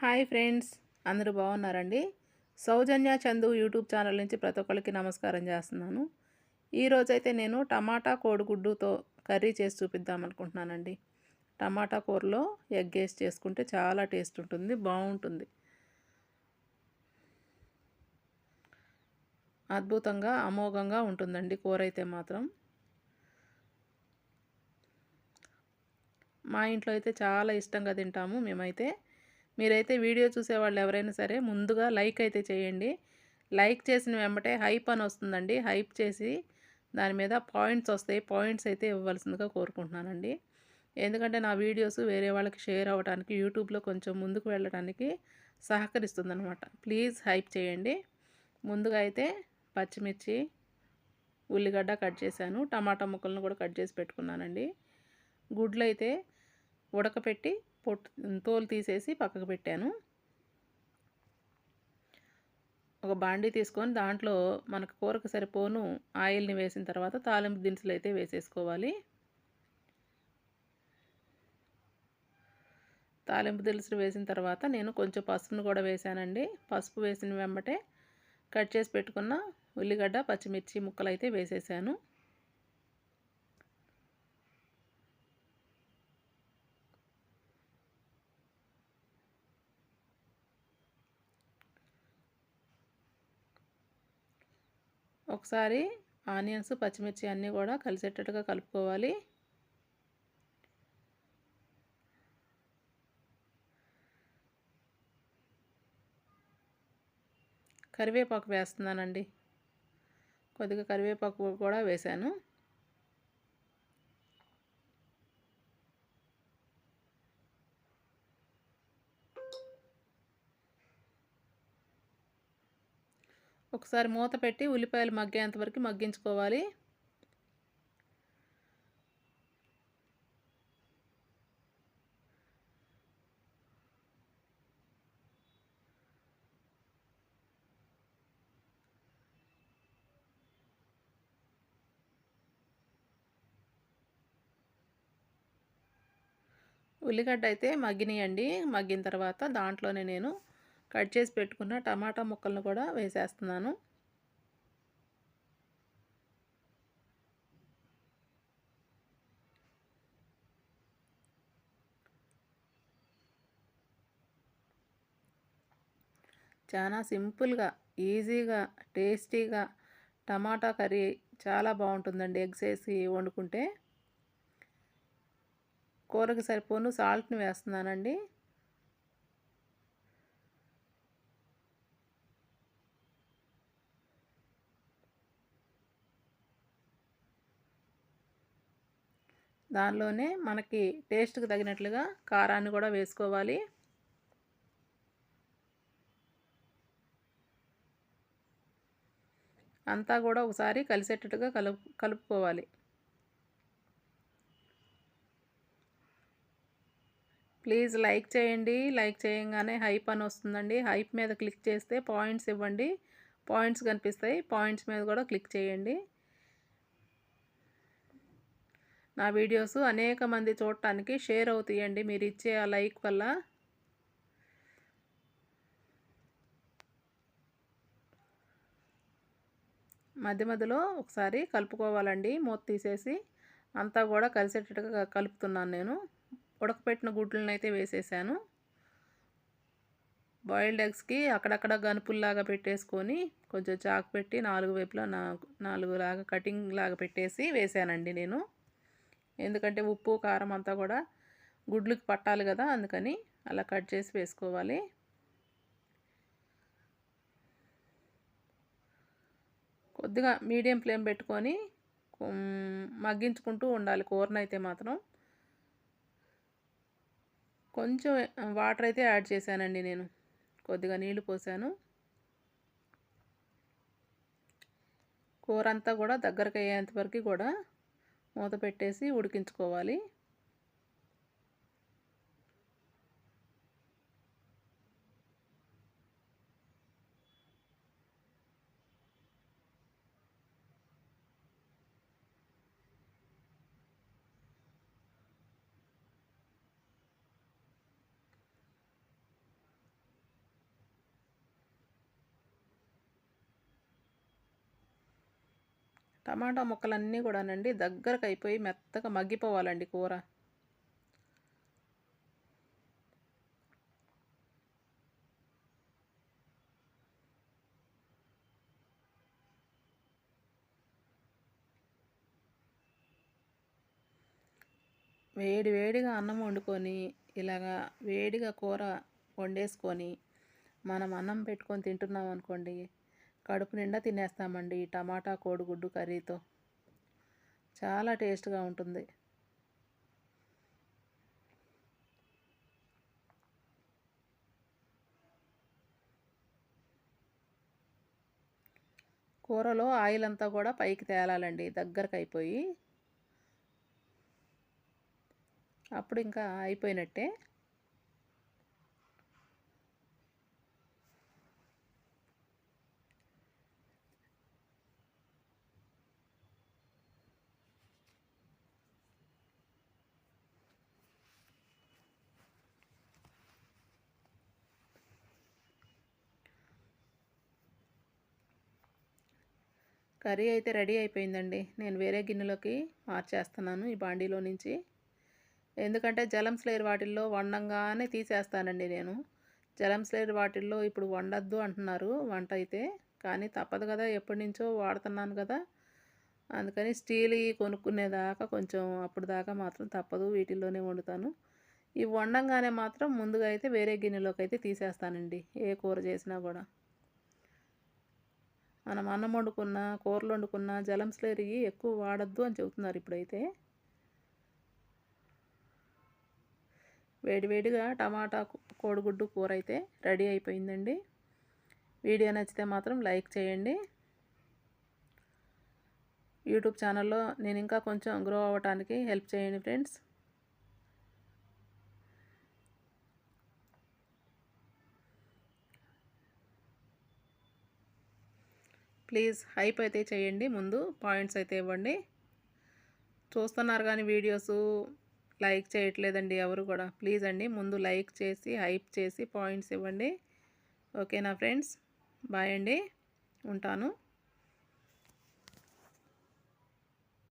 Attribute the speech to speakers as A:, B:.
A: Hi friends అందరూ బాగున్నారండి? సౌజన్య Chandu YouTube channel నుంచి ప్రతి ఒక్కరికి నమస్కారం చేస్తున్నాను. ఈరోజైతే నేను టమాటా కోడిగుడ్డుతో కర్రీ చేసి చూపిద్దాం అనుకుంటున్నానండి. టమాటా కూరలో ఎగ్ వేసి చేసుకుంటే చాలా టేస్ట్ ఉంటుంది బాగుంటుంది. అద్భుతంగా అమోఘంగా ఉంటుందండి కూర అయితే మాత్రం. మా ఇంట్లో అయితే చాలా ఇష్టంగా తింటాము మేమైతే. మీరైతే వీడియో చూసేవాళ్ళు ఎవరైనా సరే ముందుగా లైక్ అయితే చేయండి. లైక్ చేసిన వెంబటే హైప్ అని వస్తుందండి. హైప్ చేసి దాని మీద పాయింట్స్ వస్తాయి. పాయింట్స్ అయితే ఇవ్వవలసిందిగా కోరుకుంటున్నానండి. ఎందుకంటే నా వీడియోస్ వేరే వాళ్ళకి షేర్ అవ్వడానికి యూట్యూబ్లో కొంచెం ముందుకు వెళ్ళడానికి సహకరిస్తుందనమాట ప్లీజ్ హైప్ చేయండి. ముందుగా అయితే పచ్చిమిర్చి ఉల్లిగడ్డ కట్ చేశాను. టమాటా ముక్కలను కూడా కట్ చేసి పెట్టుకున్నానండి. గుడ్లు అయితే ఉడకపెట్టి పొట్టు తోలు తీసేసి పక్కకు పెట్టాను. ఒక బాండీ తీసుకొని దాంట్లో మనకు కూరకు సరిపోను ఆయిల్ని వేసిన తర్వాత తాలింపు దినుసులు అయితే వేసేసుకోవాలి. తాలింపు దినుసులు వేసిన తర్వాత నేను కొంచెం పసుపును కూడా వేసానండి పసుపు వేసిన వెంబటే కట్ చేసి పెట్టుకున్న ఉల్లిగడ్డ పచ్చిమిర్చి ముక్కలు అయితే వేసేసాను. ఒకసారి ఆనియన్స్ పచ్చిమిర్చి అన్నీ కూడా కలిసేటట్టుగా కలుపుకోవాలి. కరివేపాకు వేస్తున్నానండి. కొద్దిగా కరివేపాకు కూడా వేశాను. ఒకసారి మూత పెట్టి ఉల్లిపాయలు మగ్గేంత వరకు మగ్గించుకోవాలి. ఉల్లిగడ్డ అయితే మగ్గినాయండి. మగ్గిన తర్వాత దాంట్లోనే నేను కట్ చేసి పెట్టుకున్న టమాటా ముక్కలను కూడా వేసేస్తున్నాను. చాలా సింపుల్గా ఈజీగా టేస్టీగా టమాటా కర్రీ చాలా బాగుంటుందండి ఎగ్స్ వేసి వండుకుంటే. కూరకు సరిపోను సాల్ట్ని వేస్తున్నానండి. దానిలోనే మనకి టేస్ట్కి తగినట్లుగా కారాన్ని కూడా వేసుకోవాలి. అంతా కూడా ఒకసారి కలిసేటట్టుగా కలుపు కలుపుకోవాలి. ప్లీజ్ లైక్ చేయండి. లైక్ చేయంగానే హైప్ అని వస్తుందండి. హైప్ మీద క్లిక్ చేస్తే పాయింట్స్ ఇవ్వండి. పాయింట్స్ కనిపిస్తాయి. పాయింట్స్ మీద కూడా క్లిక్ చేయండి. నా వీడియోస్ అనేక మంది చూడటానికి షేర్ అవుతాయండి. మీరు ఇచ్చే ఆ లైక్ వల్ల. మధ్య మధ్యలో ఒకసారి కలుపుకోవాలండి. మూత తీసేసి అంతా కూడా కలిసేటట్టుగా కలుపుతున్నాను నేను. ఉడకపెట్టిన గుడ్లను అయితే వేసేసాను. బాయిల్డ్ ఎగ్స్కి అక్కడక్కడ గనుపుల్లాగా పెట్టేసుకొని కొంచెం చాకు పెట్టి నాలుగు వైపులా నాలుగు లాగా కటింగ్ లాగా పెట్టేసి వేసానండి నేను. ఎందుకంటే ఉప్పు కారం అంతా కూడా గుడ్లకు పట్టాలి కదా అందుకని అలా కట్ చేసి వేసుకోవాలి. కొద్దిగా మీడియం ఫ్లేమ్ పెట్టుకొని మగ్గించుకుంటూ ఉండాలి కూరనైతే మాత్రం. కొంచెం వాటర్ అయితే యాడ్ చేశానండి నేను. కొద్దిగా నీళ్ళు పోసాను. కూర అంతా కూడా దగ్గరకు అయ్యేంత వరకు కూడా మూత పెట్టేసి ఉడికించుకోవాలి. టమాటా ముక్కలన్నీ కూడానండి దగ్గరకు అయిపోయి మెత్తగా మగ్గిపోవాలండి కూర. వేడి వేడిగా అన్నం వండుకొని ఇలాగా వేడిగా కూర వండేసుకొని మనం అన్నం పెట్టుకొని తింటున్నాం అనుకోండి కడుపు నిండా తినేస్తామండి ఈ టమాటా కోడిగుడ్డు కర్రీతో. చాలా టేస్ట్గా ఉంటుంది. కూరలో ఆయిల్ అంతా కూడా పైకి తేలాలండి దగ్గరకు అయిపోయి అప్పుడు ఇంకా అయిపోయినట్టే. కర్రీ అయితే రెడీ అయిపోయిందండి. నేను వేరే గిన్నెలోకి మార్చేస్తున్నాను ఈ బాండీలో నుంచి. ఎందుకంటే జలం స్లేర్ వాటిల్లో వండంగానే తీసేస్తానండి నేను. జలం స్లేర్ వాటిల్లో ఇప్పుడు వండద్దు అంటున్నారు వంట అయితే. కానీ తప్పదు కదా ఎప్పటి నుంచో వాడుతున్నాను కదా. అందుకని స్టీల్ కొనుక్కునేదాకా కొంచెం అప్పుడు దాకా మాత్రం తప్పదు వీటిల్లోనే వండుతాను. ఇవి వండంగానే మాత్రం ముందుగా అయితే వేరే గిన్నెలోకి అయితే తీసేస్తానండి ఏ కూర చేసినా కూడా. మనం అన్నం వండుకున్న కూరలు వండుకున్న జలం స్లేరి ఎక్కువ వాడద్దు అని చెబుతున్నారు ఇప్పుడైతే. వేడివేడిగా టమాటా కోడిగుడ్డు కూర అయితే రెడీ అయిపోయిందండి. వీడియో నచ్చితే మాత్రం లైక్ చేయండి. యూట్యూబ్ ఛానల్లో నేను ఇంకా కొంచెం గ్రో అవ్వటానికి హెల్ప్ చేయండి ఫ్రెండ్స్. ప్లీజ్ హైప్ అయితే చేయండి ముందు పాయింట్స్ అయితే ఇవ్వండి. చూస్తున్నారు కానీ వీడియోస్ లైక్ చేయట్లేదండి ఎవరు కూడా. ప్లీజ్ అండి ముందు లైక్ చేసి హైప్ చేసి పాయింట్స్ ఇవ్వండి. ఓకేనా ఫ్రెండ్స్? బాయ్ అండి. ఉంటాను.